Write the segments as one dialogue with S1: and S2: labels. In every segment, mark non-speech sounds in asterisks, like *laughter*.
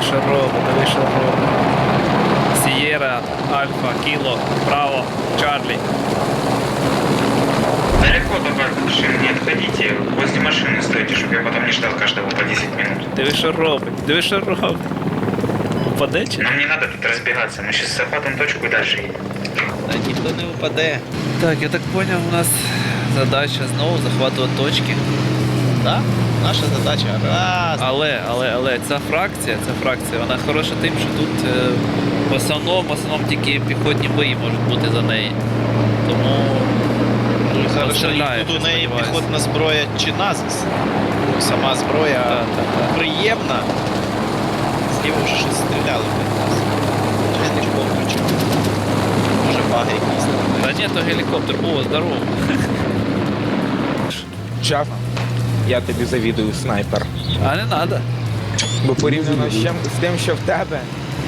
S1: диви, що робить, диви, що робить. Сієра, Альфа, Кіло, Браво, Чарлі.
S2: Далеко только от машины не отходите. Возле машины стойте, чтобы я потом не ждал каждого по 10 минут.
S1: Диви, що робить, диви, що робить. Упаде чи?
S2: Нам не надо тут разбегаться. Мы сейчас захватываем точку и дальше едем.
S3: Та ніхто не впаде.
S1: Так, я так понял, у нас задача знову захватувати точки.
S3: Так? Наша задача раз.
S1: Але, але, але ця фракція, ця фракція, вона хороша тим, що тут е, в основному, в основному тільки піхотні бої можуть бути за неї. Тому
S3: Ну, Хорошо,
S1: Постріляє,
S3: тут у неї
S1: сподіваюся.
S3: піхотна зброя чи назис. Ну, Сама зброя
S1: Так, так, так.
S3: приємна. Зліва вже щось стріляли в нас. Я не включив. Може баги якісь там.
S1: Та ні, то гелікоптер. О, здорово.
S4: Чесно, я тобі завідую снайпер.
S1: А не треба.
S4: Бо порівняно з, чим, з тим, що в тебе,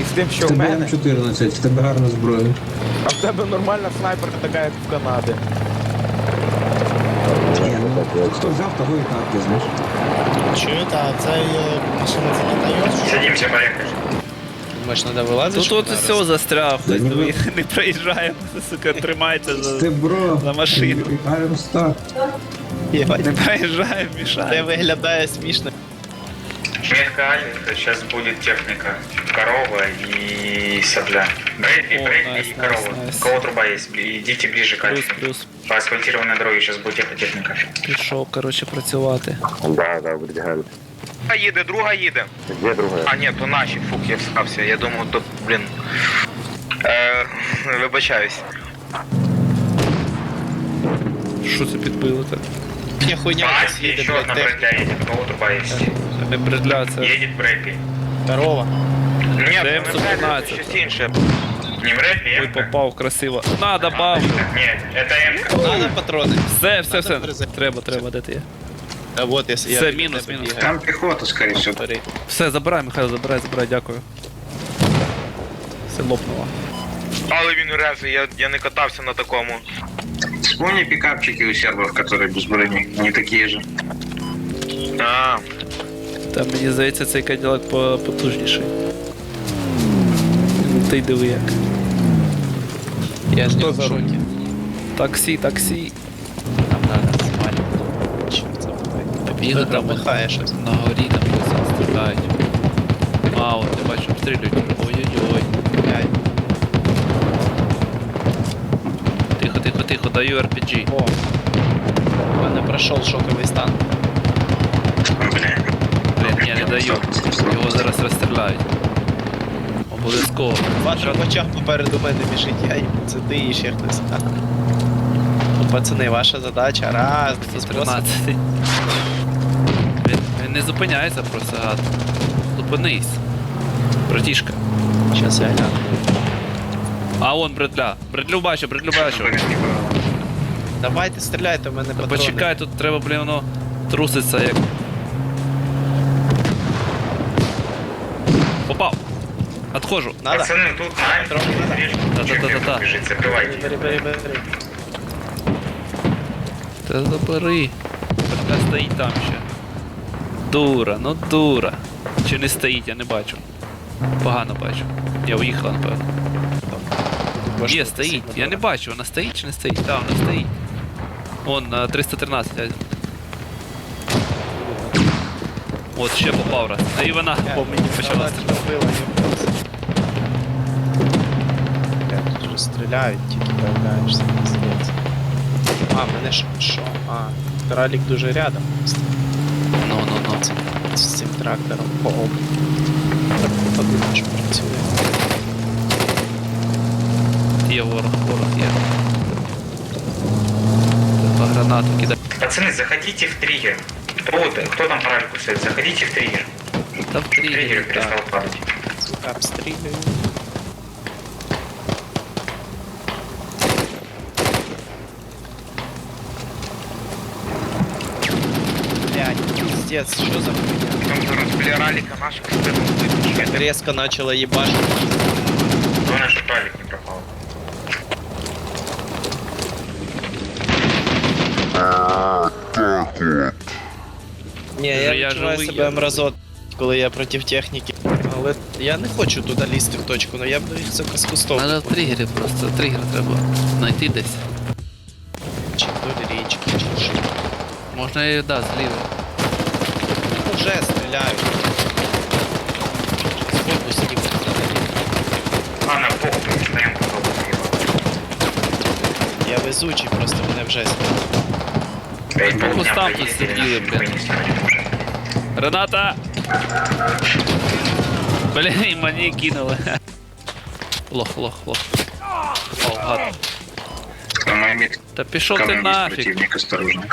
S4: і з тим, що в
S5: тебе
S4: мене,
S5: М14, в тебе гарна зброя.
S4: а в тебе нормальна снайперка така, як в Канаді.
S5: Ні, ну, хто взяв, того і так, ти знаєш.
S6: Чую, та це е, машина це не Toyota.
S2: Садимся, поехали.
S3: Думаєш, треба вилазити?
S1: Тут от все застряв,
S5: Да
S1: хтось
S5: ні,
S1: диви, не проїжджає, сука, тримається
S5: Ти,
S1: за.
S5: бро,
S1: За машину.
S3: Єбать,
S1: Не проїжджає,
S3: Це
S1: мішає.
S3: виглядає смішно.
S2: Метка Альфа, сейчас будет техника. Корова и сопля. Брэдли,
S1: О, найс,
S2: и корова.
S1: найс, найс.
S2: У кого труба есть? Идите ближе к
S1: Плюс,
S2: Альфе.
S1: плюс.
S2: По асфальтированной дороге сейчас будет техника.
S1: Пішов, коротше, працювати.
S7: Да, да, бригада.
S2: Друга їде, друга їде.
S7: Где другая?
S2: А, ні, то наші, фук, я встався. Я думав, то, блін. Е, вибачаюсь.
S1: Що це підбило так?
S3: Ні, хуйня
S2: А,
S3: якась їде,
S2: еще
S3: блядь,
S2: одна
S3: тех-
S2: Брэдля едет. У кого труба есть?
S1: Це не бредля, це.
S2: Едет Брэдли.
S3: Корова.
S2: Ні,
S1: Це
S2: не
S1: М117.
S2: Брэдли, це щось інше. Не Брэдли,
S1: Ой,
S2: М.
S1: попав красиво. На, добав.
S2: Ні, это М.
S3: Надо патрони.
S1: Все, все, все.
S3: Надо перезаряд-
S1: Треба, треба, де ти є?
S3: А вот я, я
S1: Все,
S3: біля
S1: мінус,
S3: тебе
S1: мінус.
S3: бігаю.
S2: Там пехота, скорее всего.
S3: Бери.
S1: Все, забирай, Михайло, забирай, забирай, дякую. Все лопнуло.
S2: Але він резвий, я, я не катався на такому.
S8: Вспомни пикапчики у сербов, которые без брони. Они такие же.
S2: А,
S1: Та мені здається, цей каділак по- потужніший. Ну, Ти диви як.
S3: Я ж не
S4: Хто
S3: в
S4: за
S3: шокі.
S1: Таксі, таксі.
S3: Нам надо звалити. Чорт забувай.
S1: Побігли там
S3: Махає щось.
S1: на горі там щось стріляють. Мало, ти бачиш, обстрілюють. Ой-ой-ой. Тихо, даю RPG.
S3: О. У мене пройшов шоковий стан.
S1: Блін, ні, не даю. Його зараз розстріляють. Обов'язково.
S3: В очах попереду мене біжить я, і це ти і ще хтось. Ну, пацани, ваша задача раз, спосіб.
S1: 113. Він, він не зупиняється просто гад. Зупинись. Братішка.
S3: Щас я гляну.
S1: А он бредля. Бредлю бачу, бредлю бачу.
S3: Давайте стріляйте, в мене патрони.
S1: почекай, тут треба, блін, воно труситься як. Попав. Отходжу.
S3: Надо?
S2: пацани, тут на
S3: Трохи надо.
S1: Да-да-да-да-да.
S3: Бери, бери, бери, бери.
S1: Та забери. Бредля стоїть там ще. Дура, ну дура. Чи не стоїть, я не бачу. Погано бачу. Я уїхала, напевно. Є, стоїть. Я не бачу, вона стоїть чи не стоїть? Так, вона стоїть. Вон 313. я- От ще попав раз. І вона по мені почала стріляти.
S3: Тут вже стріляють, тільки появляєшся, мені здається. А, мене що? що? А, тралік дуже рядом.
S1: Ну, ну, ну.
S3: З, з цим трактором по об. Подумаєш, працює.
S1: Є ворог, ворог є. Треба гранату кидати.
S2: Пацаны, заходите в триггер. Кто, вот- кто там паральку стоит? Заходите в триггер.
S1: Та в
S2: Триггер
S1: тригері,
S2: перестал
S1: так.
S2: падать.
S3: Сука, обстрілюю. Блядь, пиздец, что за хуйня?
S2: Там разбили ралика наших спину.
S3: Резко начала ебашить.
S2: Главное, чтобы ралик не пропал.
S3: Не, я
S1: я
S3: відчуваю
S1: живий,
S3: себе
S1: я
S3: мразот, коли я проти техніки. Але я не хочу туди лізти в точку, але я б їх це з кустом.
S1: Надо тригери просто, тригер треба знайти десь.
S3: Чи то річки, чи що.
S1: Можна і да, зліва.
S3: Вже стріляють. Везучий, просто мене вже стріляють.
S2: Блядь,
S1: По кустам тут сиділи,
S2: уже.
S1: Рената! Блін, і мені кинули. *laughs* Лох, лох, лох. О, гад. Та пішов ти нафіг.
S8: противник, осторожно.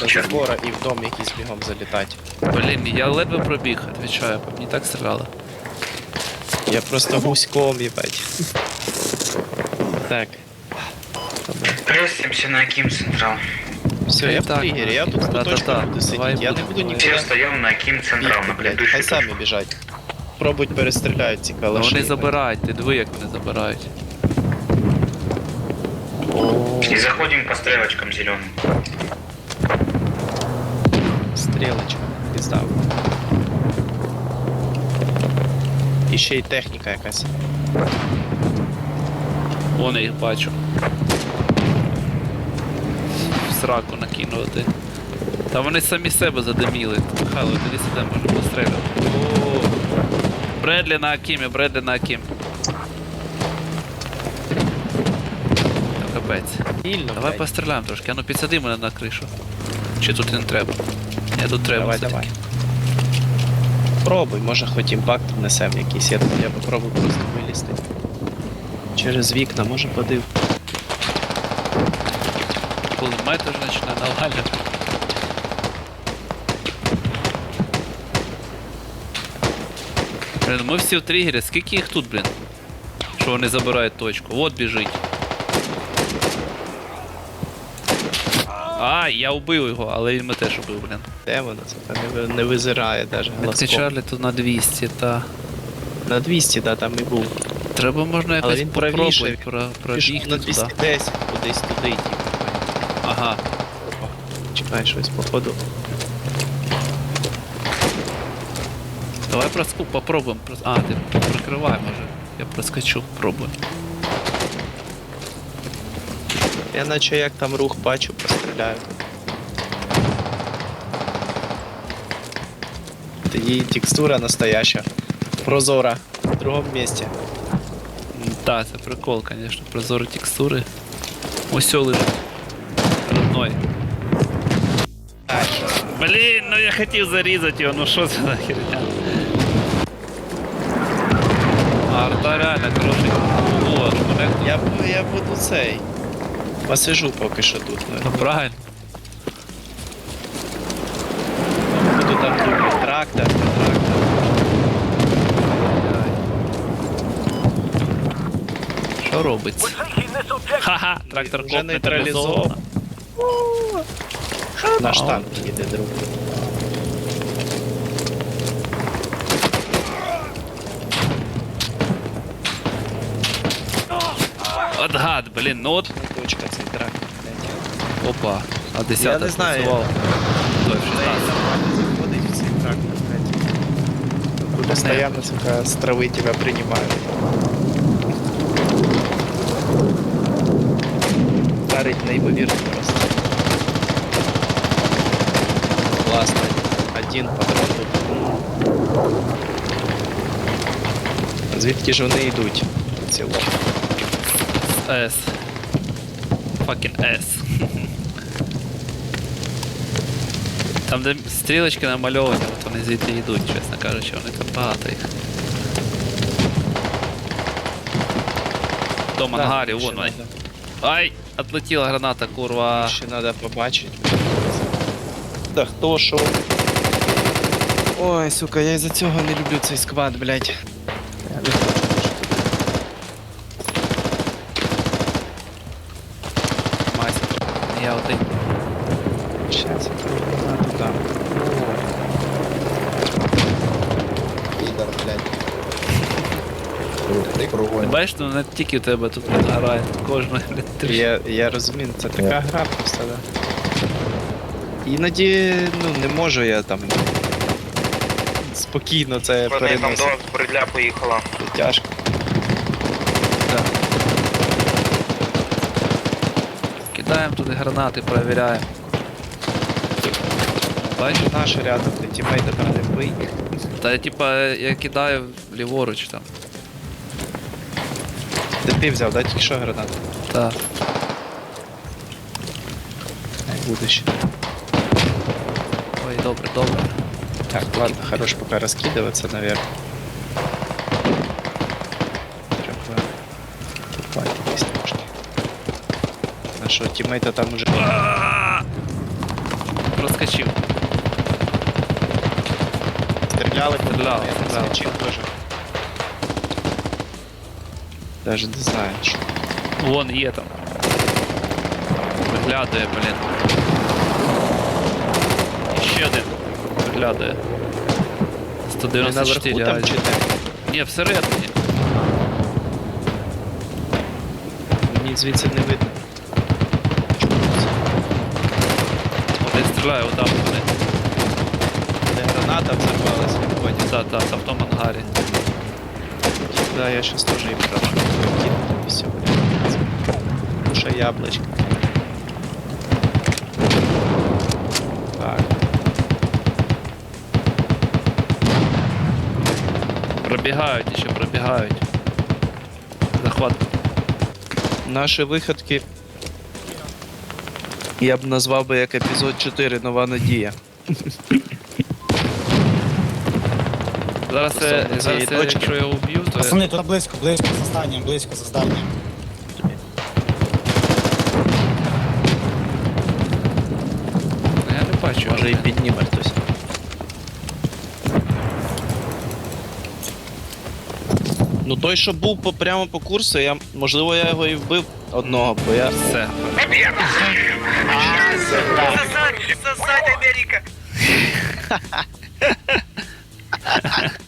S3: До забора і в дом якийсь бігом залітати.
S1: Блін, я ледве пробіг, відвічаю, по мені так стріляли.
S3: Я просто гуськом, їбать. Так. Добре.
S2: Пресимся на Аким Централ.
S3: Все, я в
S1: Так,
S3: я тут
S1: да-да-да.
S3: точку буду
S1: Давай
S3: сидіти. Я не
S1: буду,
S3: нікуди
S2: Все встаем на Аким Централ, на
S3: блядь. Хай самі
S2: точку.
S3: біжать. Пробують перестріляють ці
S1: Ну,
S3: калаші.
S1: вони забирають, ти диви, як вони забирають.
S2: И заходим по стрелочкам зеленым.
S3: Стрілочка, піздав. І ще й техніка якась.
S1: Вон я їх бачу. В сраку накинули ти. Та вони самі себе задиміли. Михайло, тоді сюди може постріляти. Бредлі на Акімі, Бредлі на Акім. Та Капець.
S3: Вільно,
S1: Давай
S3: блядь.
S1: постріляємо трошки, а ну підсади мене на кришу. Чи тут не треба? Ні, тут треба.
S3: Давай,
S1: все-таки.
S3: давай. Пробуй, може хоч імпакт внесем якийсь. Я, я попробую просто вилізти. Через вікна, може подив.
S1: Кулемет уже починає навалювати. Блін, ми всі в тригері, скільки їх тут, блін? Що вони забирають точку. От біжить. А, я вбив його, але він мене теж убив, блін.
S3: Де воно? Це не, ви- не визирає навіть
S1: Метки
S3: глазком.
S1: Чарлі тут на 200, та.
S3: На 200, да, там і був.
S1: Треба можна якось
S3: він правіше,
S1: попробувати про,
S3: Пішов
S1: пробігти
S3: на
S1: туди.
S3: 210, кудись туди йти.
S1: Ага.
S3: Чекай щось, походу.
S1: Давай проску попробуємо. Прос- А, ти прикривай, може. Я проскочу, пробую.
S3: Я наче як там рух бачу, постріляю. Тоді текстура настояща. Прозора. В другому місці.
S1: Так, це прикол, звісно. Прозорі текстури. Ось лежить.
S3: Так,
S1: Блін, ну я хотів зарізати його, ну що це за херня? Арта реально хороший. О, шкурек.
S3: я, бу- я буду цей. Посижу поки що тут.
S1: Ну
S3: Ну,
S1: правильно.
S3: буду там думати. Трактор, трактор.
S1: Що робиться? Ха-ха, трактор
S3: Вже нейтралізовано. Наш танк їде друг.
S1: От гад, блін, ну от.
S3: Точка цей блядь.
S1: Опа. А 10
S3: Я не знаю.
S1: працював. Той, в
S3: Та й
S1: 16.
S3: нормально заходить в цей трактор, блядь. Постоянно, сука, с травы тебя принимают. Старить неймовірно просто. Класно. Один патрон. Звідки ж вони йдуть? Лохи?
S1: S. Fucking S. Там, де стрілочки намальовані, от вони звідти йдуть, чесно кажучи, вони тут багато їх. До мангарів, вон вони. Ай! Отлетіла граната, курва.
S3: Ще треба побачити. Да хто шо? Ой, сука, я із-за цього не люблю цей сквад, блядь. Не.
S1: Майстер. Я один.
S3: Щас я туди туди.
S9: Підар, блядь. Ти кругом.
S1: бачиш, ну не тільки у тебе тут грає, тут кожна блядь, три.
S3: Я, я розумію, це така гра просто, да. Іноді, ну, не можу я там спокійно це
S8: Вони там
S3: переносить.
S8: до бредля поїхала.
S3: Це тяжко.
S1: Кидаємо туди гранати, перевіряємо. Бачиш?
S3: Наш рядом, ти тімейта там не вбий.
S1: Та типа я кидаю ліворуч там.
S3: Де ти взяв, да, тільки що гранату?
S1: Так.
S3: Буде ще.
S1: Ой, добре, добре.
S3: Так, ладно, хорош пока розкидуватися, наверное. Треба купати десь трошки. Нашого тімейта там уже
S1: Проскочив.
S3: стріляли,
S1: Стріляли,
S3: я не
S1: стріляли.
S3: знаю, чим теж. Даже не знаю, що.
S1: Вон є там. Виглядає, блін. І Ще один.
S3: Не наверху
S1: 194
S3: там
S1: азі.
S3: чи де?
S1: Ні, всередині.
S3: Мені звідси не видно.
S1: Один стріляє, отам вони.
S3: Де граната взорвалась, виходить.
S1: Та, та, та в тому ангарі.
S3: Да, я сейчас тоже им прошу. Все, Душа яблочко.
S1: Пробігають ще, пробігають. Захват.
S3: наші виходки. Я б назвав би як епізод 4 Нова Надія.
S1: Зараз, я,
S3: Стосовно
S1: зараз
S3: цієї
S1: якщо я вб'ю, то я...
S6: Пацани, тут близько, близько за зданням, близько за зданням.
S1: Ну, я не бачу.
S3: Може і підніме хтось. Ну той, що був по, прямо по курсу, я можливо я його і вбив одного, бо я.
S1: Все.
S8: Сосать, сосать, Америка! *laughs*